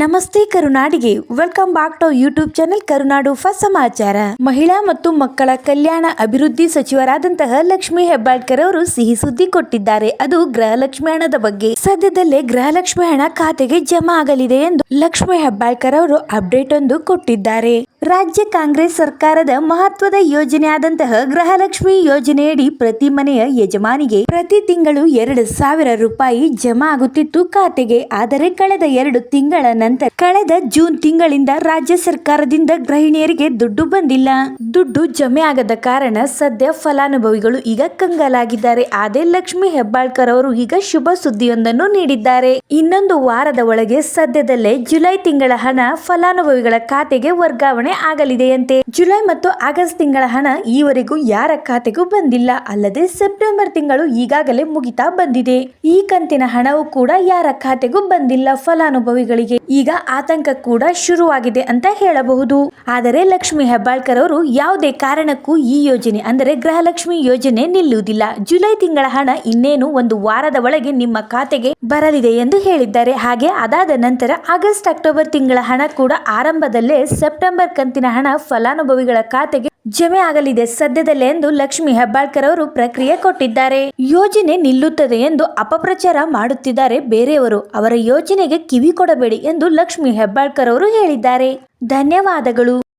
ನಮಸ್ತೆ ಕರುನಾಡಿಗೆ. Welcome back to YouTube channel Karunadu first ಸಮಾಚಾರ. ಮಹಿಳಾ ಮತ್ತು ಮಕ್ಕಳ ಕಲ್ಯಾಣ ಅಭಿವೃದ್ಧಿ ಸಚಿವರಾದಂತಹ ಲಕ್ಷ್ಮಿ ಹೆಬ್ಬಾಳ್ಕರ್ ಅವರು ಸಿಹಿ ಸುದ್ದಿ ಕೊಟ್ಟಿದ್ದಾರೆ. ಅದು ಗೃಹಲಕ್ಷ್ಮಿ ಹಣದ ಬಗ್ಗೆ. ಸದ್ಯದಲ್ಲೇ ಗೃಹಲಕ್ಷ್ಮಿ ಹಣ ಖಾತೆಗೆ ಜಮಾ ಆಗಲಿದೆ ಎಂದು ಲಕ್ಷ್ಮಿ ಹೆಬ್ಬಾಳ್ಕರ್ ಅವರು ಅಪ್ಡೇಟ್ ಒಂದು ಕೊಟ್ಟಿದ್ದಾರೆ. ರಾಜ್ಯ ಕಾಂಗ್ರೆಸ್ ಸರ್ಕಾರದ ಮಹತ್ವದ ಯೋಜನೆಯಾದಂತಹ ಗೃಹಲಕ್ಷ್ಮಿ ಯೋಜನೆಯಡಿ ಪ್ರತಿ ಮನೆಯ ಯಜಮಾನಿಗೆ ಪ್ರತಿ ತಿಂಗಳು ಎರಡು ಸಾವಿರ ರೂಪಾಯಿ ಜಮಾ ಆಗುತ್ತಿತ್ತು ಖಾತೆಗೆ. ಆದರೆ ಕಳೆದ ಎರಡು ತಿಂಗಳ ನಂತರ, ಕಳೆದ ಜೂನ್ ತಿಂಗಳಿಂದ ರಾಜ್ಯ ಸರ್ಕಾರದಿಂದ ಗೃಹಿಣಿಯರಿಗೆ ದುಡ್ಡು ಬಂದಿಲ್ಲ. ದುಡ್ಡು ಜಮೆ ಆಗದ ಕಾರಣ ಸದ್ಯ ಫಲಾನುಭವಿಗಳು ಈಗ ಕಂಗಾಲಾಗಿದ್ದಾರೆ. ಆದೇ ಲಕ್ಷ್ಮಿ ಹೆಬ್ಬಾಳ್ಕರ್ ಅವರು ಈಗ ಶುಭ ಸುದ್ದಿಯೊಂದನ್ನು ನೀಡಿದ್ದಾರೆ. ಇನ್ನೊಂದು ವಾರದ ಒಳಗೆ ಸದ್ಯದಲ್ಲೇ ಜುಲೈ ತಿಂಗಳ ಹಣ ಫಲಾನುಭವಿಗಳ ಖಾತೆಗೆ ವರ್ಗಾವಣೆ ಆಗಲಿದೆಯಂತೆ. ಜುಲೈ ಮತ್ತು ಆಗಸ್ಟ್ ತಿಂಗಳ ಹಣ ಈವರೆಗೂ ಯಾರ ಖಾತೆಗೂ ಬಂದಿಲ್ಲ. ಅಲ್ಲದೆ ಸೆಪ್ಟೆಂಬರ್ ತಿಂಗಳು ಈಗಾಗಲೇ ಮುಗಿತಾ ಬಂದಿದೆ. ಈ ಕಂತಿನ ಹಣವು ಕೂಡ ಯಾರ ಖಾತೆಗೂ ಬಂದಿಲ್ಲ ಫಲಾನುಭವಿಗಳಿಗೆ. ಈಗ ಆತಂಕ ಕೂಡ ಶುರುವಾಗಿದೆ ಅಂತ ಹೇಳಬಹುದು. ಆದರೆ ಲಕ್ಷ್ಮಿ ಹೆಬ್ಬಾಳ್ಕರ್ ಅವರು ಯಾವುದೇ ಕಾರಣಕ್ಕೂ ಈ ಯೋಜನೆ ಅಂದರೆ ಗೃಹಲಕ್ಷ್ಮಿ ಯೋಜನೆ ನಿಲ್ಲುವುದಿಲ್ಲ. ಜುಲೈ ತಿಂಗಳ ಹಣ ಇನ್ನೇನು ಒಂದು ವಾರದ ಒಳಗೆ ನಿಮ್ಮ ಖಾತೆಗೆ ಬರಲಿದೆ ಎಂದು ಹೇಳಿದ್ದಾರೆ. ಹಾಗೆ ಅದಾದ ನಂತರ ಆಗಸ್ಟ್ ಅಕ್ಟೋಬರ್ ತಿಂಗಳ ಹಣ ಕೂಡ ಆರಂಭದಲ್ಲೇ ಸೆಪ್ಟೆಂಬರ್ ಕಂತಿನ ಹಣ ಫಲಾನುಭವಿಗಳ ಖಾತೆಗೆ ಜಮೆ ಆಗಲಿದೆ ಸದ್ಯದಲ್ಲೇ ಎಂದು ಲಕ್ಷ್ಮಿ ಹೆಬ್ಬಾಳ್ಕರ್ ಅವರು ಪ್ರಕ್ರಿಯೆ ಕೊಟ್ಟಿದ್ದಾರೆ. ಯೋಜನೆ ನಿಲ್ಲುತ್ತದೆ ಎಂದು ಅಪಪ್ರಚಾರ ಮಾಡುತ್ತಿದ್ದಾರೆ ಬೇರೆಯವರು. ಅವರ ಯೋಜನೆಗೆ ಕಿವಿ ಕೊಡಬೇಡಿ ಎಂದು ಲಕ್ಷ್ಮಿ ಹೆಬ್ಬಾಳ್ಕರ್ ಅವರು ಹೇಳಿದ್ದಾರೆ. ಧನ್ಯವಾದಗಳು.